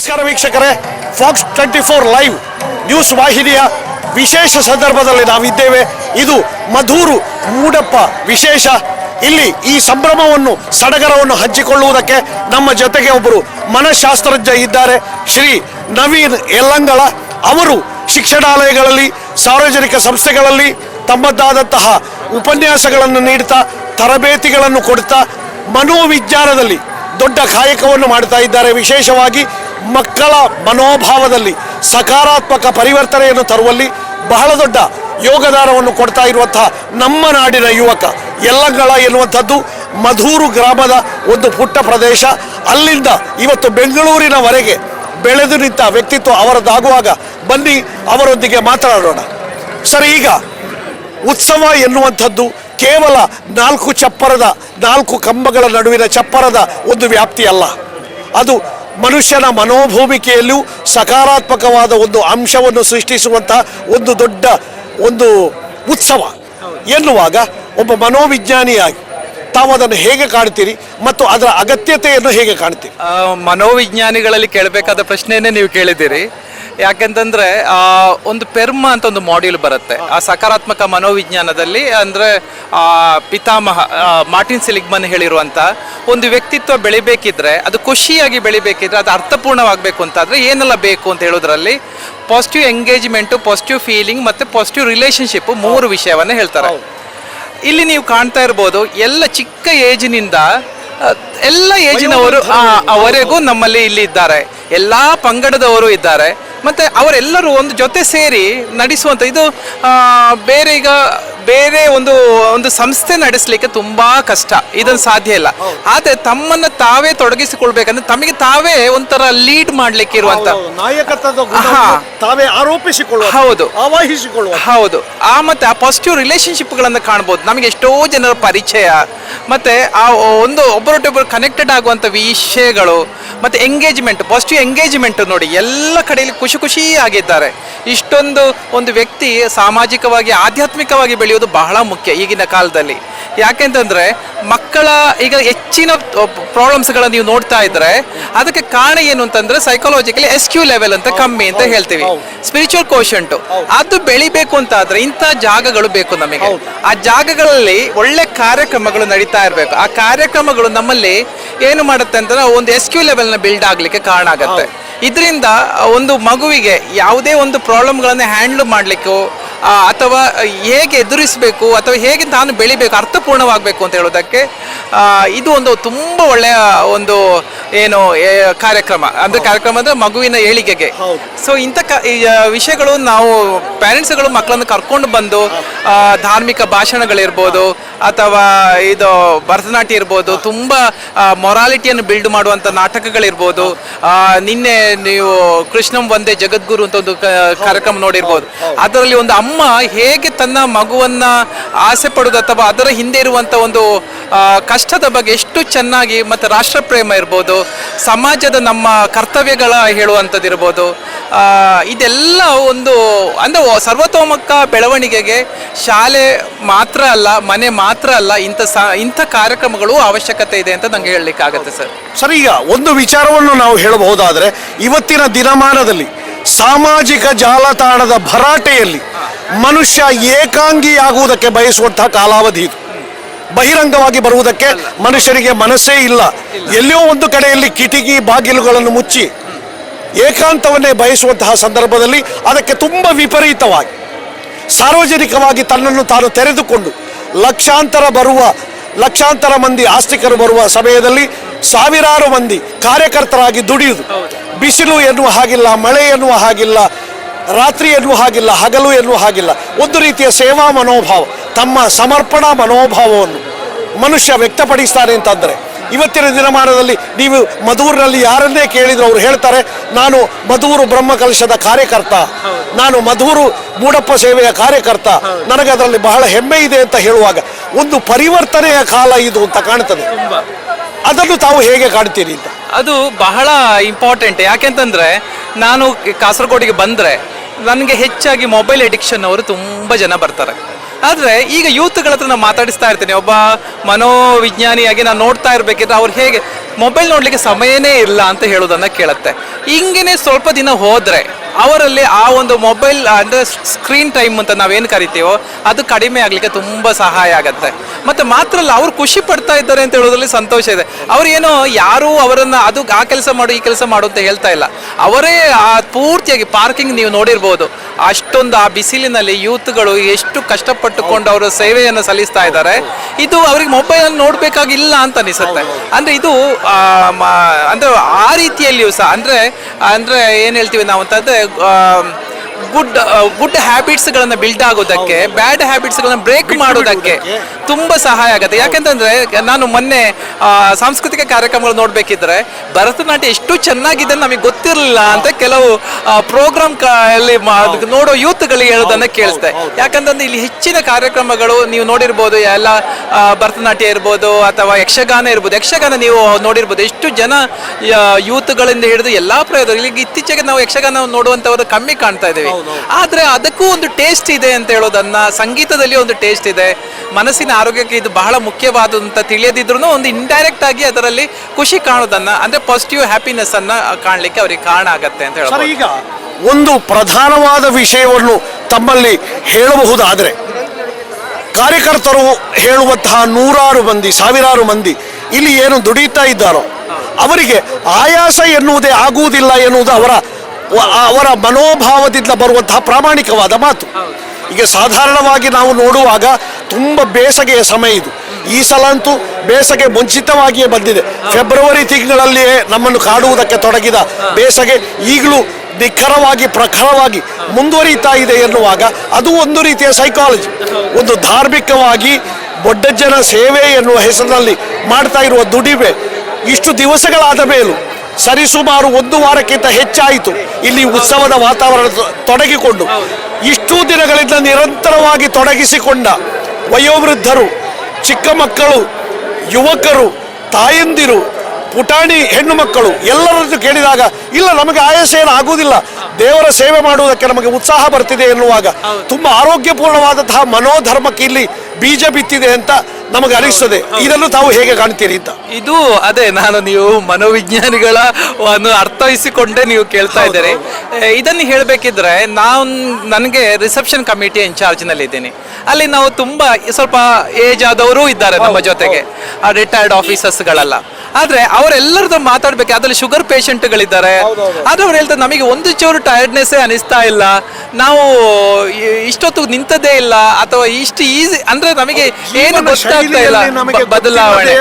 ನಮಸ್ಕಾರ ವೀಕ್ಷಕರೇ Fox twenty four live news ವಾಹಿನಿಯ ವಿಶೇಷ ಸಂದರ್ಭದಲ್ಲಿ ನಾವಿದ್ದೇವೆ. ಇದು ಮಧೂರು ಮೂಡಪ್ಪ ವಿಶೇಷ. ಇಲ್ಲಿ ಈ ಸಂಭ್ರಮವನ್ನು, ಸಡಗರವನ್ನು ಹಂಚಿಕೊಳ್ಳುವುದಕ್ಕೆ ನಮ್ಮ ಜೊತೆಗೆ ಒಬ್ಬರು ಮನಃಶಾಸ್ತ್ರಜ್ಞ ಇದ್ದಾರೆ. ಶ್ರೀ ನವೀನ್ ಯಲ್ಲಂಗಳ. ಅವರು ಶಿಕ್ಷಣಾಲಯಗಳಲ್ಲಿ, ಸಾರ್ವಜನಿಕ ಸಂಸ್ಥೆಗಳಲ್ಲಿ ತಮ್ಮದಾದಂತಹ ಉಪನ್ಯಾಸಗಳನ್ನು ನೀಡ್ತಾ, ತರಬೇತಿಗಳನ್ನು ಕೊಡ್ತಾ, ಮನೋವಿಜ್ಞಾನದಲ್ಲಿ ದೊಡ್ಡ ಕಾಯಕವನ್ನು ಮಾಡ್ತಾ ಇದ್ದಾರೆ. ವಿಶೇಷವಾಗಿ ಮಕ್ಕಳ ಮನೋಭಾವದಲ್ಲಿ ಸಕಾರಾತ್ಮಕ ಪರಿವರ್ತನೆಯನ್ನು ತರುವಲ್ಲಿ ಬಹಳ ದೊಡ್ಡ ಯೋಗದಾನವನ್ನು ಕೊಡ್ತಾ ಇರುವಂತಹ ನಮ್ಮ ನಾಡಿನ ಯುವಕ ಯಲ್ಲಂಗಳ ಎನ್ನುವಂಥದ್ದು ಮಧೂರು ಗ್ರಾಮದ ಒಂದು ಪುಟ್ಟ ಪ್ರದೇಶ. ಅಲ್ಲಿಂದ ಇವತ್ತು ಬೆಂಗಳೂರಿನವರೆಗೆ ಬೆಳೆದು ನಿಂತ ವ್ಯಕ್ತಿತ್ವ ಅವರದ್ದಾಗುವಾಗ ಬನ್ನಿ ಅವರೊಂದಿಗೆ ಮಾತನಾಡೋಣ. ಸರ್, ಈಗ ಉತ್ಸವ ಎನ್ನುವಂಥದ್ದು ಕೇವಲ ನಾಲ್ಕು ಚಪ್ಪರದ, ನಾಲ್ಕು ಕಂಬಗಳ ನಡುವಿನ ಚಪ್ಪರದ ಒಂದು ವ್ಯಾಪ್ತಿ ಅಲ್ಲ ಅದು ಮನುಷ್ಯನ ಮನೋಭೂಮಿಕೆಯಲ್ಲೂ ಸಕಾರಾತ್ಮಕವಾದ ಒಂದು ಅಂಶವನ್ನು ಸೃಷ್ಟಿಸುವಂತಹ ಒಂದು ದೊಡ್ಡ ಒಂದು ಉತ್ಸವ. ಎನ್ನುವಾಗ ಒಬ್ಬ ಮನೋವಿಜ್ಞಾನಿಯಾಗಿ ತಾವು ಅದನ್ನು ಹೇಗೆ ಕಾಣ್ತೀರಿ ಮತ್ತು ಅದರ ಅಗತ್ಯತೆಯನ್ನು ಹೇಗೆ ಕಾಣ್ತೀರಿ? ಮನೋವಿಜ್ಞಾನಿಗಳಲ್ಲಿ ಕೇಳಬೇಕಾದ ಪ್ರಶ್ನೆಯನ್ನೇ ನೀವು ಕೇಳಿದ್ದೀರಿ. ಯಾಕೆಂತಂದ್ರೆ ಆ, ಒಂದು ಪೆರ್ಮ ಅಂತ ಒಂದು ಮಾಡ್ಯೂಲ್ ಬರುತ್ತೆ. ಆ ಸಕಾರಾತ್ಮಕ ಮನೋವಿಜ್ಞಾನದಲ್ಲಿ ಅಂದ್ರೆ ಆ, ಪಿತಾಮಹ ಆ, ಮಾರ್ಟಿನ್ ಸಿಲಿಗ್ಮನ್ ಹೇಳಿರುವಂತ ಒಂದು ವ್ಯಕ್ತಿತ್ವ ಬೆಳಿಬೇಕಿದ್ರೆ ಅದು ಖುಷಿಯಾಗಿ ಬೆಳಿಬೇಕಿದ್ರೆ ಅದು ಅರ್ಥಪೂರ್ಣವಾಗಬೇಕು ಅಂತಾದ್ರೆ ಏನೆಲ್ಲ ಬೇಕು ಅಂತ ಹೇಳೋದ್ರಲ್ಲಿ ಪಾಸಿಟಿವ್ ಎಂಗೇಜ್ಮೆಂಟು ಪಾಸಿಟಿವ್ ಫೀಲಿಂಗ್ ಮತ್ತೆ ಪಾಸಿಟಿವ್ ರಿಲೇಶನ್ಶಿಪ್ ಮೂರು ವಿಷಯವನ್ನ ಹೇಳ್ತಾರೆ. ಇಲ್ಲಿ ನೀವು ಕಾಣ್ತಾ ಇರ್ಬೋದು ಎಲ್ಲ ಚಿಕ್ಕ ಏಜಿನಿಂದ ಎಲ್ಲ ಏಜಿನವರು ಆ, ಅವರೆಗೂ ನಮ್ಮಲ್ಲಿ ಇಲ್ಲಿ ಇದ್ದಾರೆ. ಎಲ್ಲಾ ಪಂಗಡದವರು ಇದ್ದಾರೆ. ಮತ್ತೆ ಅವರೆಲ್ಲರೂ ಒಂದು ಜೊತೆ ಸೇರಿ ನಡೆಸುವಂಥ ಇದು ಬೇರೆ ಈಗ ಬೇರೆ ಒಂದು ಒಂದು ಸಂಸ್ಥೆ ನಡೆಸಲಿಕ್ಕೆ ತುಂಬಾ ಕಷ್ಟ. ಇದನ್ನು ಸಾಧ್ಯ ಇಲ್ಲ. ಆದ್ರೆ ತಮ್ಮನ್ನ ತಾವೇ ತೊಡಗಿಸಿಕೊಳ್ಬೇಕಂದ್ರೆ ತಮಗೆ ತಾವೇ ಒಂಥರ ಲೀಡ್ ಮಾಡ್ಲಿಕ್ಕೆ ಇರುವಂತ ನಾಯಕತ್ವದ ತಾವೇ ಆರೋಪಿಸಿಕೊಳ್ಳುವ ಹೌದು. ಆವಾಹಿಸಿಕೊಳ್ಳುವ ಹೌದು. ಆ ಮತ್ತೆ ಆ ಪಾಸಿಟಿವ್ ರಿಲೇಶನ್ಶಿಪ್ಗಳನ್ನು ಕಾಣ್ಬೋದು. ನಮಗೆ ಎಷ್ಟೋ ಜನರ ಪರಿಚಯ. ಮತ್ತೆ ಆ ಒಂದು ಒಬ್ಬರೊಟ್ಟೊಬ್ಬರು ಕನೆಕ್ಟೆಡ್ ಆಗುವಂಥ ವಿಷಯಗಳು ಮತ್ತೆ ಎಂಗೇಜ್ಮೆಂಟ್ ಪಾಸಿಟಿವ್ ಎಂಗೇಜ್ಮೆಂಟ್ ನೋಡಿ ಎಲ್ಲ ಕಡೆಯಲ್ಲಿ ಖುಷಿ ಖುಷಿಯಾಗಿದ್ದಾರೆ ಇಷ್ಟೊಂದು ಒಂದು ವ್ಯಕ್ತಿ ಸಾಮಾಜಿಕವಾಗಿ ಆಧ್ಯಾತ್ಮಿಕವಾಗಿ ಬೆಳೆಯೋದು ಬಹಳ ಮುಖ್ಯ ಈಗಿನ ಕಾಲದಲ್ಲಿ. ಯಾಕೆಂತಂದ್ರೆ ಮಕ್ಕಳ ಈಗ ಹೆಚ್ಚಿನ ಪ್ರಾಬ್ಲಮ್ಸ್ಗಳನ್ನ ನೀವು ನೋಡ್ತಾ ಇದ್ರೆ ಅದಕ್ಕೆ ಕಾರಣ ಏನು ಅಂತಂದ್ರೆ ಸೈಕಾಲಜಿಕಲಿ ಎಸ್ ಕ್ಯೂ ಲೆವೆಲ್ ಅಂತ ಕಮ್ಮಿ ಅಂತ ಹೇಳ್ತೀವಿ. ಸ್ಪಿರಿಚುವಲ್ ಕೋಶಂಟು ಅದು ಬೆಳಿಬೇಕು ಅಂತ ಆದ್ರೆ ಇಂಥ ಜಾಗಗಳು ಬೇಕು ನಮಗೆ. ಆ ಜಾಗಗಳಲ್ಲಿ ಒಳ್ಳೆ ಕಾರ್ಯಕ್ರಮಗಳು ನಡೀತಾ ಇರಬೇಕು. ಆ ಕಾರ್ಯಕ್ರಮಗಳು ನಮ್ಮಲ್ಲಿ ಏನು ಮಾಡುತ್ತೆ ಅಂತಂದ್ರೆ ಒಂದು ಎಸ್ ಕ್ಯೂ ಲೆವೆಲ್ನ ಬಿಲ್ಡ್ ಆಗ್ಲಿಕ್ಕೆ ಕಾರಣ ಆಗುತ್ತೆ. ಇದರಿಂದ ಒಂದು ಮಗುವಿಗೆ ಯಾವುದೇ ಒಂದು ಪ್ರಾಬ್ಲಮ್ಗಳನ್ನು ಹ್ಯಾಂಡಲ್ ಮಾಡಲಿಕ್ಕೂ ಅಥವಾ ಹೇಗೆ ಎದುರಿಸಬೇಕು ಅಥವಾ ಹೇಗೆ ತಾನು ಬೆಳಿಬೇಕು ಅರ್ಥಪೂರ್ಣವಾಗಬೇಕು ಅಂತ ಹೇಳೋದಕ್ಕೆ ಇದು ಒಂದು ತುಂಬ ಒಳ್ಳೆಯ ಒಂದು ಏನು ಕಾರ್ಯಕ್ರಮ. ಅಂದರೆ ಕಾರ್ಯಕ್ರಮ ಅಂದರೆ ಮಗುವಿನ ಏಳಿಗೆಗೆ. ಸೊ ಇಂಥ ಕ- ವಿಷಯಗಳು ನಾವು ಪ್ಯಾರೆಂಟ್ಸ್ಗಳು ಮಕ್ಕಳನ್ನು ಕರ್ಕೊಂಡು ಬಂದು ಧಾರ್ಮಿಕ ಭಾಷಣಗಳಿರ್ಬೋದು ಅಥವಾ ಇದು ಭರತನಾಟ್ಯ ಇರ್ಬೋದು, ತುಂಬ ಮೊರಾಲಿಟಿಯನ್ನು ಬಿಲ್ಡ್ ಮಾಡುವಂಥ ನಾಟಕಗಳಿರ್ಬೋದು ನಿನ್ನೆ ನೀವು ಕೃಷ್ಣಂ ಒಂದೇ ಜಗದ್ಗುರು ಅಂತ ಒಂದು ಕಾರ್ಯಕ್ರಮ ನೋಡಿರ್ಬೋದು. ಅದರಲ್ಲಿ ಒಂದು ಅಮ್ಮ ಹೇಗೆ ತನ್ನ ಮಗುವನ್ನು ಆಸೆ ಪಡೋದು ಅಥವಾ ಅದರ ಹಿಂದೆ ಇರುವಂಥ ಒಂದು ಕಷ್ಟದ ಬಗ್ಗೆ ಎಷ್ಟು ಚೆನ್ನಾಗಿ ಮತ್ತು ರಾಷ್ಟ್ರಪ್ರೇಮ ಇರ್ಬೋದು, ಸಮಾಜದ ನಮ್ಮ ಕರ್ತವ್ಯಗಳ ಹೇಳುವಂಥದ್ದಿರ್ಬೋದು ಇದೆಲ್ಲ ಒಂದು, ಅಂದರೆ ಸರ್ವತೋಮುಖ ಬೆಳವಣಿಗೆಗೆ ಶಾಲೆ ಮಾತ್ರ ಅಲ್ಲ, ಮನೆ ಮಾತ್ರ ಅಲ್ಲ, ಇಂಥ ಸ, ಇಂಥ ಕಾರ್ಯಕ್ರಮಗಳು ಅವಶ್ಯಕತೆ ಇದೆ ಅಂತ ನಂಗೆ ಹೇಳಲಿಕ್ಕೆ ಆಗುತ್ತೆ ಸರ್. ಸರಿ, ಈಗ ಒಂದು ವಿಚಾರವನ್ನು ನಾವು ಹೇಳಬಹುದಾದರೆ, ಇವತ್ತಿನ ದಿನಮಾನದಲ್ಲಿ ಸಾಮಾಜಿಕ ಜಾಲತಾಣದ ಭರಾಟೆಯಲ್ಲಿ ಮನುಷ್ಯ ಏಕಾಂಗಿಯಾಗುವುದಕ್ಕೆ ಬಯಸುವಂತಹ ಕಾಲಾವಧಿ ಇದು. ಬಹಿರಂಗವಾಗಿ ಬರುವುದಕ್ಕೆ ಮನುಷ್ಯರಿಗೆ ಮನಸ್ಸೇ ಇಲ್ಲ. ಎಲ್ಲಿಯೋ ಒಂದು ಕಡೆಯಲ್ಲಿ ಕಿಟಕಿ ಬಾಗಿಲುಗಳನ್ನು ಮುಚ್ಚಿ ಏಕಾಂತವನ್ನೇ ಬಯಸುವಂತಹ ಸಂದರ್ಭದಲ್ಲಿ ಅದಕ್ಕೆ ತುಂಬ ವಿಪರೀತವಾಗಿ ಸಾರ್ವಜನಿಕವಾಗಿ ತನ್ನನ್ನು ತಾನು ತೆರೆದುಕೊಂಡು ಲಕ್ಷಾಂತರ ಬರುವ, ಲಕ್ಷಾಂತರ ಮಂದಿ ಆಸ್ತಿಕರು ಬರುವ ಸಮಯದಲ್ಲಿ ಸಾವಿರಾರು ಮಂದಿ ಕಾರ್ಯಕರ್ತರಾಗಿ ದುಡಿಯುವುದು ಬಿಸಿಲು ಎನ್ನುವ ಹಾಗಿಲ್ಲ, ಮಳೆ ಎನ್ನುವ ಹಾಗಿಲ್ಲ, ರಾತ್ರಿ ಎನ್ನುವ ಹಾಗಿಲ್ಲ, ಹಗಲು ಎನ್ನುವ ಹಾಗಿಲ್ಲ. ಒಂದು ರೀತಿಯ ಸೇವಾ ಮನೋಭಾವ, ತಮ್ಮ ಸಮರ್ಪಣಾ ಮನೋಭಾವವನ್ನು ಮನುಷ್ಯ ವ್ಯಕ್ತಪಡಿಸ್ತಾನೆ ಅಂತಂದರೆ ಇವತ್ತಿನ ದಿನಮಾನದಲ್ಲಿ ನೀವು ಮಧೂರಿನಲ್ಲಿ ಯಾರನ್ನೇ ಕೇಳಿದ್ರು ಅವ್ರು ಹೇಳ್ತಾರೆ ನಾನು ಮಧೂರು ಬ್ರಹ್ಮಕಲಶದ ಕಾರ್ಯಕರ್ತ ನಾನು ಮಧೂರು ಮೂಡಪ್ಪ ಸೇವೆಯ ಕಾರ್ಯಕರ್ತ ನನಗೆ ಅದರಲ್ಲಿ ಬಹಳ ಹೆಮ್ಮೆ ಇದೆ ಅಂತ ಹೇಳುವಾಗ ಒಂದು ಪರಿವರ್ತನೆಯ ಕಾಲ ಇದು ಅಂತ ಕಾಣ್ತದೆ. ಅದನ್ನು ತಾವು ಹೇಗೆ ಕಾಣ್ತೀರಿ ಅಂತ? ಅದು ಬಹಳ ಇಂಪಾರ್ಟೆಂಟ್ ಯಾಕೆಂತಂದ್ರೆ ನಾನು ಕಾಸರಗೋಡಿಗೆ ಬಂದ್ರೆ ನನಗೆ ಹೆಚ್ಚಾಗಿ ಮೊಬೈಲ್ ಅಡಿಕ್ಷನ್ ಅವರು ತುಂಬ ಜನ ಬರ್ತಾರೆ. ಆದರೆ ಈಗ ಯೂತ್ಗಳ ಹತ್ರ ನಾನು ಮಾತಾಡಿಸ್ತಾ ಇರ್ತೀನಿ. ಒಬ್ಬ ಮನೋವಿಜ್ಞಾನಿಯಾಗಿ ನಾನು ನೋಡ್ತಾ ಇರಬೇಕಿದ್ರೆ ಅವ್ರು ಹೇಗೆ ಮೊಬೈಲ್ ನೋಡಲಿಕ್ಕೆ ಸಮಯನೇ ಇಲ್ಲ ಅಂತ ಹೇಳೋದನ್ನು ಕೇಳುತ್ತೆ. ಹಿಂಗೇನೆ ಸ್ವಲ್ಪ ದಿನ ಹೋದರೆ ಅವರಲ್ಲಿ ಆ ಒಂದು ಮೊಬೈಲ್ ಅಂದರೆ ಸ್ಕ್ರೀನ್ ಟೈಮ್ ಅಂತ ನಾವೇನು ಕರಿತೀವೋ ಅದು ಕಡಿಮೆ ಆಗಲಿಕ್ಕೆ ತುಂಬ ಸಹಾಯ ಆಗುತ್ತೆ. ಮತ್ತು ಮಾತ್ರ ಅಲ್ಲ, ಅವ್ರು ಖುಷಿ ಪಡ್ತಾ ಇದ್ದಾರೆ ಅಂತ ಹೇಳೋದ್ರಲ್ಲಿ ಸಂತೋಷ ಇದೆ. ಅವ್ರೇನೋ ಯಾರೂ ಅವರನ್ನು ಅದು ಆ ಕೆಲಸ ಮಾಡು, ಈ ಕೆಲಸ ಮಾಡು ಅಂತ ಹೇಳ್ತಾ ಇಲ್ಲ. ಅವರೇ, ಆ, ಪೂರ್ತಿಯಾಗಿ ಪಾರ್ಕಿಂಗ್ ನೀವು ನೋಡಿರ್ಬೋದು. ಅಷ್ಟೊಂದು ಆ ಬಿಸಿಲಿನಲ್ಲಿ ಯೂತ್ಗಳು ಎಷ್ಟು ಕಷ್ಟಪಟ್ಟುಕೊಂಡು ಅವರು ಸೇವೆಯನ್ನು ಸಲ್ಲಿಸ್ತಾ ಇದ್ದಾರೆ. ಇದು ಅವ್ರಿಗೆ ಮೊಬೈಲ್ ನೋಡಬೇಕಾಗಿಲ್ಲ ಅಂತ ಅನಿಸುತ್ತೆ. ಅಂದ್ರೆ ಇದು ಅಂದ್ರೆ ಆ ರೀತಿಯಲ್ಲಿಯೂ ಸಹ, ಅಂದ್ರೆ ಅಂದ್ರೆ ಏನ್ ಹೇಳ್ತೀವಿ ನಾವು ಅಂತಂದ್ರೆ ಗುಡ್ ಗುಡ್ ಹ್ಯಾಬಿಟ್ಸ್ಗಳನ್ನು ಬಿಲ್ಡ್ ಆಗೋದಕ್ಕೆ ಬ್ಯಾಡ್ ಹ್ಯಾಬಿಟ್ಸ್ಗಳನ್ನು ಬ್ರೇಕ್ ಮಾಡೋದಕ್ಕೆ ತುಂಬ ಸಹಾಯ ಆಗುತ್ತೆ. ಯಾಕಂತಂದ್ರೆ ನಾನು ಮೊನ್ನೆ ಸಾಂಸ್ಕೃತಿಕ ಕಾರ್ಯಕ್ರಮಗಳು ನೋಡಬೇಕಿದ್ರೆ ಭರತನಾಟ್ಯ ಎಷ್ಟು ಚೆನ್ನಾಗಿದೆ ನಮಗೆ ಗೊತ್ತಿರಲಿಲ್ಲ ಅಂತ ಕೆಲವು ಪ್ರೋಗ್ರಾಮ್ ಅಲ್ಲಿ ನೋಡೋ ಯೂತ್ಗಳಿಗೆ ಹೇಳೋದನ್ನ ಕೇಳಿಸ್ತೆ. ಯಾಕಂತಂದ್ರೆ ಇಲ್ಲಿ ಹೆಚ್ಚಿನ ಕಾರ್ಯಕ್ರಮಗಳು ನೀವು ನೋಡಿರ್ಬೋದು ಎಲ್ಲ ಭರತನಾಟ್ಯ ಇರ್ಬೋದು ಅಥವಾ ಯಕ್ಷಗಾನ ಇರ್ಬೋದು. ಯಕ್ಷಗಾನ ನೀವು ನೋಡಿರ್ಬೋದು. ಎಷ್ಟು ಜನ ಯೂತ್ಗಳಿಂದ ಹಿಡಿದು ಎಲ್ಲಾ ಪ್ರಯೋಗ ಇಲ್ಲಿ ಇತ್ತೀಚೆಗೆ ನಾವು ಯಕ್ಷಗಾನ ನೋಡುವಂತವರು ಕಮ್ಮಿ ಕಾಣ್ತಾ ಇದ್ದೀವಿ. ಆದ್ರೆ ಅದಕ್ಕೂ ಒಂದು ಟೇಸ್ಟ್ ಇದೆ ಅಂತ ಹೇಳೋದನ್ನ ಸಂಗೀತದಲ್ಲಿ ಒಂದು ಟೇಸ್ಟ್ ಇದೆ. ಮನಸ್ಸಿನ ಆರೋಗ್ಯಕ್ಕೆ ಇದು ಬಹಳ ಮುಖ್ಯವಾದಂತ ತಿಳಿಯದಿದ್ರು ಒಂದು ಇಂಡೈರೆಕ್ಟ್ ಆಗಿ ಅದರಲ್ಲಿ ಖುಷಿ ಕಾಣೋದನ್ನ ಅಂದ್ರೆ ಪಾಸಿಟಿವ್ ಹ್ಯಾಪಿನೆಸ್ ಅನ್ನ ಕಾಣಲಿಕ್ಕೆ ಅವ್ರಿಗೆ ಕಾರಣ ಆಗತ್ತೆ ಅಂತ ಸರ್ ಈಗ ಒಂದು ಪ್ರಧಾನವಾದ ವಿಷಯವನ್ನು ತಮ್ಮಲ್ಲಿ ಹೇಳಬಹುದಾದರೆ ಕಾರ್ಯಕರ್ತರು ಹೇಳುವಂತಹ ನೂರಾರು ಮಂದಿ ಸಾವಿರಾರು ಮಂದಿ ಇಲ್ಲಿ ಏನು ದುಡಿಯುತ್ತಾ ಇದ್ದಾರೋ ಅವರಿಗೆ ಆಯಾಸ ಎನ್ನುವುದೇ ಆಗುವುದಿಲ್ಲ ಎನ್ನುವುದು ಅವರ ಅವರ ಮನೋಭಾವದಿಂದ ಬರುವಂತಹ ಪ್ರಾಮಾಣಿಕವಾದ ಮಾತು. ಈಗ ಸಾಧಾರಣವಾಗಿ ನಾವು ನೋಡುವಾಗ ತುಂಬ ಬೇಸಗೆಯ ಸಮಯ ಇದು. ಈ ಸಲ ಅಂತೂ ಬೇಸಗೆ ಮುಂಚಿತವಾಗಿಯೇ ಬಂದಿದೆ. ಫೆಬ್ರವರಿ ತಿಂಗಳಲ್ಲಿಯೇ ನಮ್ಮನ್ನು ಕಾಡುವುದಕ್ಕೆ ತೊಡಗಿದ ಬೇಸಗೆ ಈಗಲೂ ನಿಖರವಾಗಿ ಪ್ರಖರವಾಗಿ ಮುಂದುವರಿತಾ ಇದೆ ಎನ್ನುವಾಗ ಅದು ಒಂದು ರೀತಿಯ ಸೈಕಾಲಜಿ ಒಂದು ಧಾರ್ಮಿಕವಾಗಿ ಬೊಡ್ಡಜ್ಜನ ಸೇವೆ ಎನ್ನುವ ಹೆಸರಿನಲ್ಲಿ ಮಾಡ್ತಾ ಇರುವ ದುಡಿಮೆ ಇಷ್ಟು ದಿವಸಗಳಾದ ಮೇಲೂ ಸರಿಸುಮಾರು ಒಂದು ವಾರಕ್ಕಿಂತ ಹೆಚ್ಚಾಯಿತು. ಇಲ್ಲಿ ಉತ್ಸವದ ವಾತಾವರಣ ತೊಡಗಿಕೊಂಡು. ಇಷ್ಟು ದಿನಗಳಿಂದ ನಿರಂತರವಾಗಿ ತೊಡಗಿಸಿಕೊಂಡ ವಯೋವೃದ್ಧರು, ಚಿಕ್ಕ ಮಕ್ಕಳು, ಯುವಕರು, ತಾಯಂದಿರು ಪುಟಾಣಿ ಹೆಣ್ಣು ಮಕ್ಕಳು ಎಲ್ಲರನ್ನು ಕೇಳಿದಾಗ ಇಲ್ಲ ನಮಗೆ ಆಯಾಸ ಏನು ಆಗುವುದಿಲ್ಲ. ದೇವರ ಸೇವೆ ಮಾಡುವುದಕ್ಕೆ ನಮಗೆ ಉತ್ಸಾಹ ಬರ್ತಿದೆ ಎನ್ನುವಾಗ ತುಂಬಾ ಆರೋಗ್ಯಪೂರ್ಣವಾದಂತಹ ಮನೋಧರ್ಮಕ್ಕೆ ಇಲ್ಲಿ ಬೀಜ ಬಿತ್ತಿದೆ ಅಂತ ನಮಗೆ ಅನಿಸ್ತದೆ. ಇದನ್ನು ತಾವು ಹೇಗೆ ಕಾಣ್ತೀರಿ ಅಂತ? ಇದು ಅದೇ ನಾನು ನೀವು ಮನೋವಿಜ್ಞಾನಿಗಳ ಒಂದು ಅರ್ಥೈಸಿಕೊಂಡೇ ನೀವು ಕೇಳ್ತಾ ಇದ್ದೀರಿ. ಇದನ್ನು ಹೇಳಬೇಕಿದ್ರೆ ನಾವು ನನಗೆ ರಿಸೆಪ್ಷನ್ ಕಮಿಟಿ ಇನ್ಚಾರ್ಜ್ನಲ್ಲಿ ಇದ್ದೀನಿ. ಅಲ್ಲಿ ನಾವು ತುಂಬ ಸ್ವಲ್ಪ ಏಜ್ ಆದವರು ಇದ್ದಾರೆ ನಮ್ಮ ಜೊತೆಗೆ. ರಿಟೈರ್ಡ್ ಆಫೀಸರ್ಸ್ಗಳೆಲ್ಲ ಆದ್ರೆ ಅವರೆಲ್ಲರದ್ದು ಮಾತಾಡ್ಬೇಕು. ಅದ್ರಲ್ಲಿ ಶುಗರ್ ಪೇಷಂಟ್ಗಳಿದ್ದಾರೆ ಆದ್ರೆ ಅವ್ರು ಹೇಳ್ತಾರೆ ನಮಗೆ ಒಂದು ಚೂರು ಟೈರ್ಡ್ನೆಸ್ಸೇ ಅನಿಸ್ತಾ ಇಲ್ಲ. ನಾವು ಇಷ್ಟೊತ್ತು ನಿಂತದೇ ಇಲ್ಲ. ಅಥವಾ ಇಷ್ಟು ಈಸಿ ಅಂದ್ರೆ ನಮಗೆ ಏನು ಗೊತ್ತಾಗ್ತಾ ಇಲ್ಲ. ಬದಲಾವಣೆ.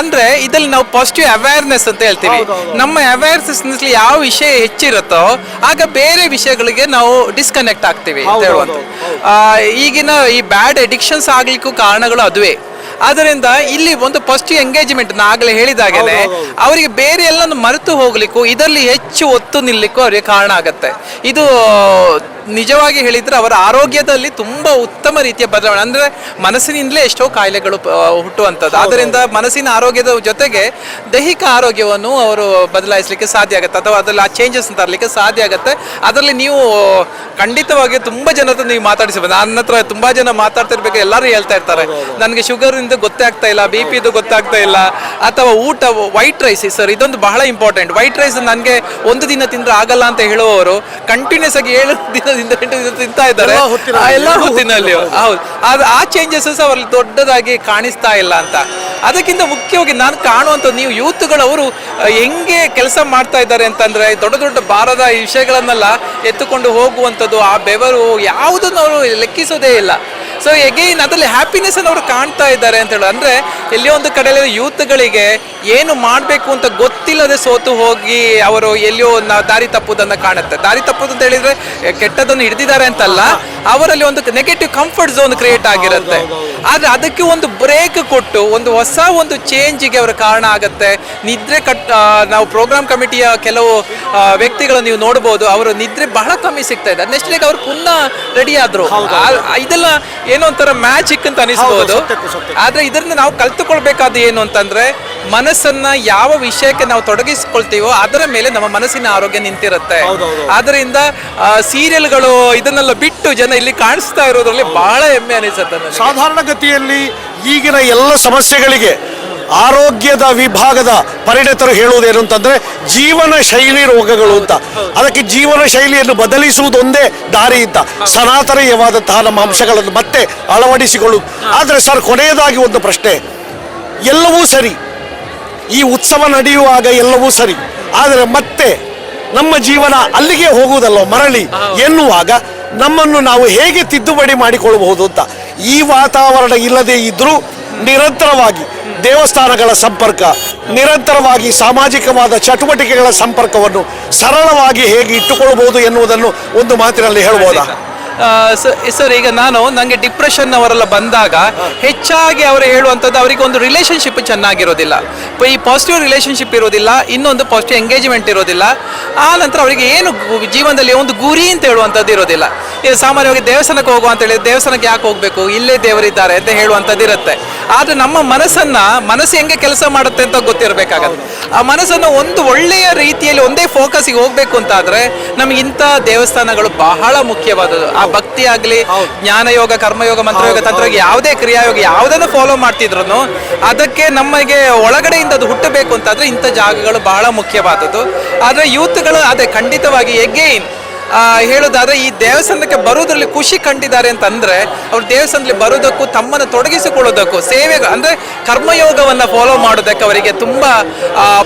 ಅಂದ್ರೆ ಇದ್ರಲ್ಲಿ ನಾವು ಪಾಸಿಟಿವ್ ಅವೇರ್ನೆಸ್ ಅಂತ ಹೇಳ್ತೀವಿ. ನಮ್ಮ ಅವೇರ್ನೆಸ್ ಯಾವ ವಿಷಯ ಹೆಚ್ಚಿರುತ್ತೋ ಆಗ ಬೇರೆ ವಿಷಯಗಳಿಗೆ ನಾವು ಡಿಸ್ಕನೆಕ್ಟ್ ಆಗ್ತೀವಿ ಅಂತ ಹೇಳುವಂತ ಈಗಿನ ಈ ಬ್ಯಾಡ್ ಅಡಿಕ್ಷನ್ಸ್ ಆಗ್ಲಿಕ್ಕೂ ಕಾರಣಗಳು ಅದುವೇ. ಆದ್ದರಿಂದ ಇಲ್ಲಿ ಒಂದು ಫಸ್ಟ್ ಎಂಗೇಜ್ಮೆಂಟ್ ನಾ ಆಗಲೇ ಹೇಳಿದಾಗಲೇ ಅವರಿಗೆ ಬೇರೆ ಎಲ್ಲ ಮರೆತು ಹೋಗ್ಲಿಕ್ಕೂ ಇದರಲ್ಲಿ ಹೆಚ್ಚು ಒತ್ತು ನಿಲ್ಲಕ್ಕೂ ಅವರಿಗೆ ಕಾರಣ ಆಗತ್ತೆ. ಇದು ನಿಜವಾಗಿ ಹೇಳಿದ್ರೆ ಅವರ ಆರೋಗ್ಯದಲ್ಲಿ ತುಂಬಾ ಉತ್ತಮ ರೀತಿಯ ಬದಲಾವಣೆ. ಅಂದ್ರೆ ಮನಸ್ಸಿನಿಂದಲೇ ಎಷ್ಟೋ ಕಾಯಿಲೆಗಳು ಹುಟ್ಟುವಂಥದ್ದು. ಆದ್ದರಿಂದ ಮನಸ್ಸಿನ ಆರೋಗ್ಯದ ಜೊತೆಗೆ ದೈಹಿಕ ಆರೋಗ್ಯವನ್ನು ಅವರು ಬದಲಾಯಿಸಲಿಕ್ಕೆ ಸಾಧ್ಯ ಆಗುತ್ತೆ. ಅಥವಾ ಅದರಲ್ಲಿ ಆ ಚೇಂಜಸ್ ತರಲಿಕ್ಕೆ ಸಾಧ್ಯ ಆಗುತ್ತೆ. ಅದರಲ್ಲಿ ನೀವು ಖಂಡಿತವಾಗಿ ತುಂಬಾ ಜನ ನೀವು ಮಾತಾಡಿಸಬಹುದು ನನ್ನ ಹತ್ರ ತುಂಬಾ ಜನ ಮಾತಾಡ್ತಿರ್ಬೇಕು ಎಲ್ಲರೂ ಹೇಳ್ತಾ ಇರ್ತಾರೆ. ನನಗೆ ಶುಗರ್ ಇಂದ ಗೊತ್ತೇ ಆಗ್ತಾ ಇಲ್ಲ ಬಿ ಪಿದು ಗೊತ್ತಾಗ್ತಾ ಇಲ್ಲ ಅಥವಾ ಊಟ ವೈಟ್ ರೈಸ್ ಸರ್ ಇದೊಂದು ಬಹಳ ಇಂಪಾರ್ಟೆಂಟ್ ವೈಟ್ ರೈಸ್ ನನಗೆ ಒಂದು ದಿನ ತಿಂದ್ರೆ ಆಗಲ್ಲ ಅಂತ ಹೇಳುವವರು ಕಂಟಿನ್ಯೂಸ್ ಆಗಿ ಏಳು ದಿನದಿಂದ ಎಂಟು ದಿನ ತಿಂತಾ ಇದ್ದಾರೆ. ಎಲ್ಲ ಹೊತ್ತಿನಲ್ಲಿ, ಹೌದು. ಅದು ಆ ಚೇಂಜಸ್ ಅವರಲ್ಲಿ ದೊಡ್ಡದಾಗಿ ಕಾಣಿಸ್ತಾ ಇಲ್ಲ ಅಂತ. ಅದಕ್ಕಿಂತ ಮುಖ್ಯವಾಗಿ ನಾನು ಕಾಣುವಂಥ ನೀವು ಯೂತ್ಗಳು ಅವರು ಆ, ಹೆಂಗೆ ಕೆಲಸ ಮಾಡ್ತಾ ಇದ್ದಾರೆ ಅಂತಂದ್ರೆ ದೊಡ್ಡ ದೊಡ್ಡ ಭಾರದ ಈ ವಿಷಯಗಳನ್ನೆಲ್ಲ ಎತ್ತುಕೊಂಡು ಹೋಗುವಂಥದ್ದು ಆ ಬೆವರು ಯಾವುದನ್ನು ಅವರು ಲೆಕ್ಕಿಸೋದೇ ಇಲ್ಲ. ಸೊ ಎಗೈನ್ ಅದರಲ್ಲಿ ಹ್ಯಾಪಿನೆಸ್ ಅನ್ನು ಅವರು ಕಾಣ್ತಾ ಇದ್ದಾರೆ ಅಂತ ಹೇಳಿ ಅಂದ್ರೆ ಎಲ್ಲಿ ಒಂದು ಕಡೆಯಲ್ಲಿ ಯೂತ್ಗಳಿಗೆ ಏನು ಮಾಡಬೇಕು ಅಂತ ಗೊತ್ತಿಲ್ಲದೆ ಸೋತು ಹೋಗಿ ಅವರು ಎಲ್ಲಿಯೋ ದಾರಿ ತಪ್ಪುದನ್ನು ಕಾಣುತ್ತೆ. ದಾರಿ ತಪ್ಪುದು ಅಂತ ಹೇಳಿದ್ರೆ ಕೆಟ್ಟದನ್ನು ಹಿಡಿದಿದ್ದಾರೆ ಅಂತಲ್ಲ ಅವರಲ್ಲಿ ಒಂದು ನೆಗೆಟಿವ್ ಕಂಫರ್ಟ್ ಝೋನ್ ಕ್ರಿಯೇಟ್ ಆಗಿರುತ್ತೆ. ಆದ್ರೆ ಅದಕ್ಕೆ ಒಂದು ಬ್ರೇಕ್ ಕೊಟ್ಟು ಒಂದು ಹೊಸ ಒಂದು ಚೇಂಜಿಗೆ ಅವರ ಕಾರಣ ಆಗುತ್ತೆ. ನಿದ್ರೆ ಕಟ್ ನಾವು ಪ್ರೋಗ್ರಾಮ್ ಕಮಿಟಿಯ ಕೆಲವು ವ್ಯಕ್ತಿಗಳನ್ನು ನೀವು ನೋಡಬಹುದು ಅವರು ನಿದ್ರೆ ಬಹಳ ಕಮ್ಮಿ ಸಿಗ್ತಾ ಇದೆ ನೆಕ್ಸ್ಟ್ ಡೇಗೆ ಅವರು ಪುನಃ ರೆಡಿ ಆದ್ರು. ಇದೆಲ್ಲ ಏನೋ ಒಂಥರ ಮ್ಯಾಜಿಕ್ ಅಂತ ಅನಿಸ್ಬೋದು ಆದ್ರೆ ಇದರಿಂದ ನಾವು ಕಲ್ತುಕೊಳ್ಬೇಕಾದ ಏನು ಅಂತಂದ್ರೆ ಮನಸ್ಸನ್ನ ಯಾವ ವಿಷಯಕ್ಕೆ ನಾವು ತೊಡಗಿಸ್ಕೊಳ್ತೀವೋ ಅದರ ಮೇಲೆ ನಮ್ಮ ಮನಸ್ಸಿನ ಆರೋಗ್ಯ ನಿಂತಿರುತ್ತೆ. ಆದ್ರಿಂದ ಸೀರಿಯಲ್ಗಳು ಇದನ್ನೆಲ್ಲ ಬಿಟ್ಟು ಜನ ಇಲ್ಲಿ ಕಾಣಿಸ್ತಾ ಇರೋದ್ರಲ್ಲಿ ಬಹಳ ಹೆಮ್ಮೆ ಅನಿಸುತ್ತೆ. ಸಾಧಾರಣ ಗತಿಯಲ್ಲಿ ಈಗಿನ ಎಲ್ಲ ಸಮಸ್ಯೆಗಳಿಗೆ ಆರೋಗ್ಯದ ವಿಭಾಗದ ಪರಿಣಿತರು ಹೇಳುವುದೇನು ಅಂತಂದ್ರೆ ಜೀವನ ಶೈಲಿ ರೋಗಗಳು ಅಂತ. ಅದಕ್ಕೆ ಜೀವನ ಶೈಲಿಯನ್ನು ಬದಲಿಸುವುದೊಂದೇ ದಾರಿ ಅಂತ. ಸನಾತನೀಯವಾದಂತಹ ನಮ್ಮ ಅಂಶಗಳನ್ನು ಮತ್ತೆ ಅಳವಡಿಸಿಕೊಳ್ಳು. ಆದರೆ ಸರ್, ಕೊನೆಯದಾಗಿ ಒಂದು ಪ್ರಶ್ನೆ. ಎಲ್ಲವೂ ಸರಿ. ಈ ಉತ್ಸವ ನಡೆಯುವಾಗ ಎಲ್ಲವೂ ಸರಿ. ಆದರೆ ಮತ್ತೆ ನಮ್ಮ ಜೀವನ ಅಲ್ಲಿಗೆ ಹೋಗುವುದಲ್ಲ, ಮರಳಿ ಎನ್ನುವಾಗ ನಮ್ಮನ್ನು ನಾವು ಹೇಗೆ ತಿದ್ದುಪಡಿ ಮಾಡಿಕೊಳ್ಳಬಹುದು ಅಂತ. ಈ ವಾತಾವರಣ ಇಲ್ಲದೆ ಇದ್ರೂ ನಿರಂತರವಾಗಿ ದೇವಸ್ಥಾನಗಳ ಸಂಪರ್ಕ ನಿರಂತರವಾಗಿ ಸಾಮಾಜಿಕವಾದ ಚಟುವಟಿಕೆಗಳ ಸಂಪರ್ಕವನ್ನು ಸರಳವಾಗಿ ಹೇಗೆ ಇಟ್ಟುಕೊಳ್ಳಬಹುದು ಎನ್ನುವುದನ್ನು ಒಂದು ಮಾತಿನಲ್ಲಿ ಸ- ಸರ್, ಈಗ ನಾನು ನನಗೆ ಡಿಪ್ರೆಷನ್ ಅವರೆಲ್ಲ ಬಂದಾಗ ಹೆಚ್ಚಾಗಿ ಅವರು ಹೇಳುವಂಥದ್ದು ಅವರಿಗೆ ಒಂದು ರಿಲೇಶನ್ಶಿಪ್ ಚೆನ್ನಾಗಿರೋದಿಲ್ಲ. ಈ ಪಾಸಿಟಿವ್ ರಿಲೇಶನ್ಶಿಪ್ ಇರೋದಿಲ್ಲ, ಇನ್ನೊಂದು ಪಾಸಿಟಿವ್ ಎಂಗೇಜ್ಮೆಂಟ್ ಇರೋದಿಲ್ಲ. ಆ ನಂತರ ಅವರಿಗೆ ಏನು ಜೀವನದಲ್ಲಿ ಒಂದು ಗುರಿ ಅಂತ ಹೇಳುವಂಥದ್ದು ಇರೋದಿಲ್ಲ. ಈಗ ಸಾಮಾನ್ಯವಾಗಿ ದೇವಸ್ಥಾನಕ್ಕೆ ಹೋಗುವ ಅಂತ ಹೇಳಿದ್ರೆ ದೇವಸ್ಥಾನಕ್ಕೆ ಯಾಕೆ ಹೋಗಬೇಕು? ಇಲ್ಲೇ ದೇವರಿದ್ದಾರೆ ಅಂತ ಹೇಳುವಂಥದ್ದು ಇರುತ್ತೆ. ಆದರೆ ನಮ್ಮ ಮನಸ್ಸನ್ನು, ಮನಸ್ಸು ಹೆಂಗೆ ಕೆಲಸ ಮಾಡುತ್ತೆ ಅಂತ ಗೊತ್ತಿರಬೇಕಾಗತ್ತೆ. ಆ ಮನಸ್ಸನ್ನು ಒಂದು ಒಳ್ಳೆಯ ರೀತಿಯಲ್ಲಿ, ಒಂದೇ ಫೋಕಸ್ಗೆ ಹೋಗ್ಬೇಕು ಅಂತ ಆದ್ರೆ ನಮ್ಗೆ ಇಂಥ ದೇವಸ್ಥಾನಗಳು ಬಹಳ ಮುಖ್ಯವಾದದ್ದು. ಆ ಭಕ್ತಿ ಆಗಲಿ ಜ್ಞಾನಯೋಗ ಕರ್ಮಯೋಗ ಮಂತ್ರಯೋಗ ತಂತ್ರಯೋಗ ಯಾವುದೇ ಕ್ರಿಯಾಯೋಗ ಯಾವುದನ್ನು ಫಾಲೋ ಮಾಡ್ತಿದ್ರು ಅದಕ್ಕೆ ನಮಗೆ ಒಳಗಡೆಯಿಂದ ಅದು ಹುಟ್ಟಬೇಕು ಅಂತಂದ್ರೆ ಇಂಥ ಜಾಗಗಳು ಬಹಳ ಮುಖ್ಯವಾದದ್ದು. ಆದರೆ ಯೂತ್ಗಳು ಅದೇ ಖಂಡಿತವಾಗಿ ಎಗೇನ್ ಹೇಳೋದಾದ್ರೆ ಈ ದೇವಸ್ಥಾನಕ್ಕೆ ಬರೋದ್ರಲ್ಲಿ ಖುಷಿ ಕಂಡಿದ್ದಾರೆ ಅಂತಂದ್ರೆ ಅವ್ರು ದೇವಸ್ಥಾನದಲ್ಲಿ ಬರೋದಕ್ಕೂ ತಮ್ಮನ್ನು ತೊಡಗಿಸಿಕೊಳ್ಳೋದಕ್ಕೂ ಸೇವೆ ಅಂದ್ರೆ ಕರ್ಮಯೋಗವನ್ನ ಫಾಲೋ ಮಾಡೋದಕ್ಕೆ ಅವರಿಗೆ ತುಂಬಾ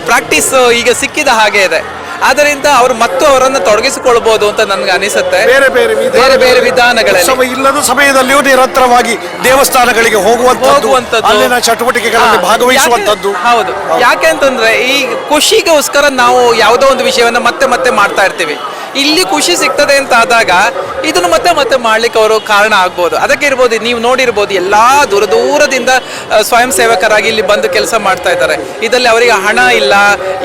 ಪ್ರಾಕ್ಟೀಸ್ ಈಗ ಸಿಕ್ಕಿದ ಹಾಗೆ ಇದೆ. ಆದ್ದರಿಂದ ಅವರು ಮತ್ತು ಅವರನ್ನು ತೊಡಗಿಸಿಕೊಳ್ಬಹುದು ಅಂತ ನನ್ಗೆ ಅನಿಸುತ್ತೆ ಬೇರೆ ಬೇರೆ ಬೇರೆ ಬೇರೆ ವಿಧಾನಗಳಲ್ಲಿ ಸಮಯ ಇಲ್ಲದ ಸಮಯದಲ್ಲಿಯೂ ನಿರಂತರವಾಗಿ ದೇವಸ್ಥಾನಗಳಿಗೆ ಹೋಗುವಂತದ್ದು. ಅಲ್ಲಿನ ಚಟುವಟಿಕೆಗಳಲ್ಲಿ. ಭಾಗವಹಿಸುವಂತದ್ದು ಹೌದು ಯಾಕೆ ಅಂತಂದ್ರೆ ಈ ಖುಷಿಗೋಸ್ಕರ ನಾವು ಯಾವುದೋ ಒಂದು ವಿಷಯವನ್ನ ಮತ್ತೆ ಮತ್ತೆ ಮಾಡ್ತಾ ಇರ್ತೀವಿ ಇಲ್ಲಿ ಖುಷಿ ಸಿಗ್ತದೆ ಅಂತ ಆದಾಗ ಇದನ್ನು ಮತ್ತೆ ಮತ್ತೆ ಮಾಡ್ಲಿಕ್ಕೆ ಅವರು ಕಾರಣ ಆಗ್ಬೋದು. ಅದಕ್ಕೆ ಇರ್ಬೋದು ನೀವು ನೋಡಿರ್ಬೋದು ಎಲ್ಲಾ ದೂರ ದೂರದಿಂದ ಸ್ವಯಂ ಸೇವಕರಾಗಿ ಇಲ್ಲಿ ಬಂದು ಕೆಲಸ ಮಾಡ್ತಾ ಇದ್ದಾರೆ. ಇದರಲ್ಲಿ ಅವರಿಗೆ ಹಣ ಇಲ್ಲ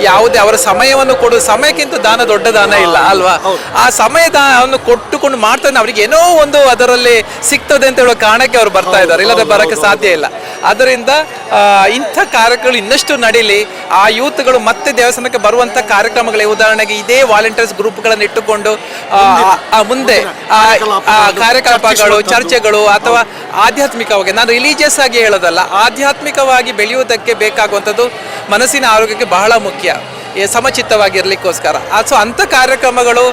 ಯಾವುದೇ ಅವರ ಸಮಯವನ್ನು ಕೊಡು ಸಮಯಕ್ಕಿಂತ ದಾನ ದೊಡ್ಡ ದಾನ ಇಲ್ಲ ಅಲ್ವಾ? ಆ ಸಮಯ ದಾನವನ್ನು ಕೊಟ್ಟುಕೊಂಡು ಮಾಡ್ತಾನೆ ಅವರಿಗೆ ಏನೋ ಒಂದು ಅದರಲ್ಲಿ ಸಿಗ್ತದೆ ಅಂತ ಹೇಳೋ ಕಾರಣಕ್ಕೆ ಅವ್ರು ಬರ್ತಾ ಇದ್ದಾರೆ. ಇಲ್ಲದೆ ಬರಕ್ಕೆ ಸಾಧ್ಯ ಇಲ್ಲ. ಅದರಿಂದ ಇಂಥ ಕಾರ್ಯಕ್ರಮಗಳು ಇನ್ನಷ್ಟು ನಡೀಲಿ. ಆ ಯೂತ್ಗಳು ಮತ್ತೆ ದೇವಸ್ಥಾನಕ್ಕೆ ಬರುವಂಥ ಕಾರ್ಯಕ್ರಮಗಳೇ. ಉದಾಹರಣೆಗೆ ಇದೇ ವಾಲಂಟಿಯರ್ಸ್ ಗ್ರೂಪ್ಗಳನ್ನು ಇಟ್ಟುಕೊಂಡು ಮುಂದೆ. ಕಾರ್ಯಕಲಾಪಗಳು ಚರ್ಚೆಗಳು ಅಥವಾ ಆಧ್ಯಾತ್ಮಿಕವಾಗಿ ನಾನು ರಿಲೀಜಿಯಸ್ ಆಗಿ ಹೇಳೋದಲ್ಲ ಆಧ್ಯಾತ್ಮಿಕವಾಗಿ ಬೆಳೆಯುವುದಕ್ಕೆ ಬೇಕಾಗುವಂಥದ್ದು ಮನಸ್ಸಿನ ಆರೋಗ್ಯಕ್ಕೆ ಬಹಳ ಮುಖ್ಯ. ಸಮಚಿತ್ತವಾಗಿರ್ಲಿಕ್ಕೋಸ್ಕರ. ಸೊ ಅಂಥ ಕಾರ್ಯಕ್ರಮಗಳು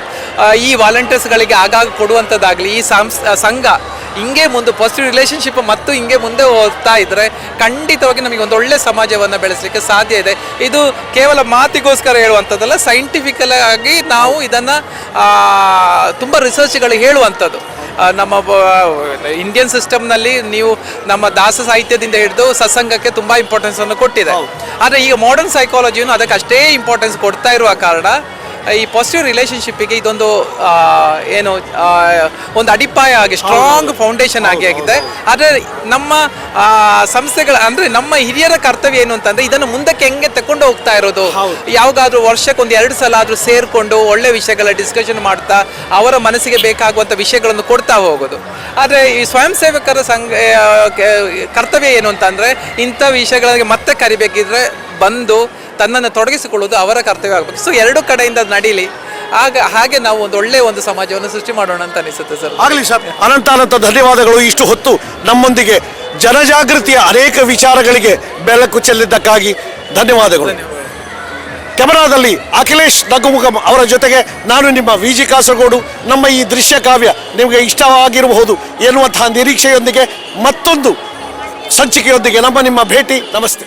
ಈ ವಾಲಂಟಿಯರ್ಸ್ಗಳಿಗೆ ಆಗಾಗ ಕೊಡುವಂಥದ್ದಾಗಲಿ ಈ ಸಂಸ್ ಸಂಘ ಹಿಂಗೆ ಮುಂದೆ ಪಾಸಿಟಿವ್ ರಿಲೇಷನ್ಶಿಪ್ ಮತ್ತು ಹಿಂಗೆ ಮುಂದೆ ಹೋಗ್ತಾ ಇದ್ರೆ ಖಂಡಿತವಾಗಿ ನಮಗೆ ಒಂದು ಒಳ್ಳೆ ಸಮಾಜವನ್ನು ಬೆಳೆಸಲಿಕ್ಕೆ ಸಾಧ್ಯ ಇದೆ. ಇದು ಕೇವಲ ಮಾತಿಗೋಸ್ಕರ ಹೇಳುವಂಥದ್ದಲ್ಲ ಸೈಂಟಿಫಿಕಲ್ ಆಗಿ ನಾವು ಇದನ್ನು ತುಂಬ ರಿಸರ್ಚ್ಗಳು ಹೇಳುವಂಥದ್ದು. ನಮ್ಮ ಇಂಡಿಯನ್ ಸಿಸ್ಟಮ್ನಲ್ಲಿ ನೀವು ನಮ್ಮ ದಾಸ ಸಾಹಿತ್ಯದಿಂದ ಹಿಡಿದು ಸತ್ಸಂಗಕ್ಕೆ ತುಂಬ ಇಂಪಾರ್ಟೆನ್ಸನ್ನು ಕೊಟ್ಟಿದೆ. ಆದರೆ ಈಗ ಮಾಡರ್ನ್ ಸೈಕಾಲಜಿಯನ್ನು ಅದಕ್ಕೆ ಅಷ್ಟೇ ಇಂಪಾರ್ಟೆನ್ಸ್ ಕೊಡ್ತಾ ಇರುವ ಕಾರಣ ಈ ಪಾಸಿಟಿವ್ ರಿಲೇಶನ್ಶಿಪ್ಪಿಗೆ ಇದೊಂದು ಏನು ಒಂದು ಅಡಿಪಾಯ ಆಗಿ ಸ್ಟ್ರಾಂಗ್ ಫೌಂಡೇಶನ್ ಆಗಿ ಆಗಿದೆ. ಆದರೆ ನಮ್ಮ ಸಂಸ್ಥೆಗಳ ಅಂದ್ರೆ ನಮ್ಮ ಹಿರಿಯರ ಕರ್ತವ್ಯ ಏನು ಅಂತಂದ್ರೆ ಇದನ್ನು ಮುಂದಕ್ಕೆ ಹೆಂಗೆ ತಕೊಂಡು ಹೋಗ್ತಾ ಇರೋದು? ಯಾವಾಗಾದ್ರೂ ವರ್ಷಕ್ಕೆ ಒಂದು ಎರಡು ಸಲ ಆದ್ರೂ ಸೇರ್ಕೊಂಡು ಒಳ್ಳೆ ವಿಷಯಗಳ ಡಿಸ್ಕಷನ್ ಮಾಡ್ತಾ ಅವರ ಮನಸ್ಸಿಗೆ ಬೇಕಾಗುವಂತ ವಿಷಯಗಳನ್ನು ಕೊಡ್ತಾ ಹೋಗೋದು. ಆದರೆ ಈ ಸ್ವಯಂ ಸೇವಕರ ಸಂಘ ಕರ್ತವ್ಯ ಏನು ಅಂತಂದ್ರೆ ಇಂಥ ವಿಷಯಗಳಿಗೆ ಮತ್ತೆ ಕರಿಬೇಕಿದ್ರೆ ಬಂದು ತನ್ನನ್ನು ತೊಡಗಿಸಿಕೊಳ್ಳೋದು ಅವರ ಕರ್ತವ್ಯ ಆಗಬೇಕು. ಸೊ ಎರಡು ಕಡೆಯಿಂದ ನಡೀಲಿ. ಆಗ ಹಾಗೆ ನಾವು ಒಂದು ಒಳ್ಳೆ ಒಂದು ಸಮಾಜವನ್ನು ಸೃಷ್ಟಿ ಮಾಡೋಣ ಅಂತ ಅನಿಸುತ್ತೆ ಸರ್. ಆಗಲಿ ಸರ್, ಅನಂತ ಅನಂತ ಧನ್ಯವಾದಗಳು. ಇಷ್ಟು ಹೊತ್ತು ನಮ್ಮೊಂದಿಗೆ ಜನಜಾಗೃತಿಯ ಅನೇಕ ವಿಚಾರಗಳಿಗೆ ಬೆಳಕು ಚೆಲ್ಲಿದ್ದಕ್ಕಾಗಿ ಧನ್ಯವಾದಗಳು. ಕ್ಯಾಮರಾದಲ್ಲಿ ಅಖಿಲೇಶ್ ನಗುಮುಖಂ ಅವರ ಜೊತೆಗೆ ನಾನು ನಿಮ್ಮ ವಿ ಜಿ ಕಾಸರಗೋಡು. ನಮ್ಮ ಈ ದೃಶ್ಯ ಕಾವ್ಯ ನಿಮಗೆ ಇಷ್ಟವಾಗಿರಬಹುದು ಎನ್ನುವಂತಹ ನಿರೀಕ್ಷೆಯೊಂದಿಗೆ ಮತ್ತೊಂದು ಸಂಚಿಕೆಯೊಂದಿಗೆ ನಮ್ಮ ನಿಮ್ಮ ಭೇಟಿ. ನಮಸ್ತೆ.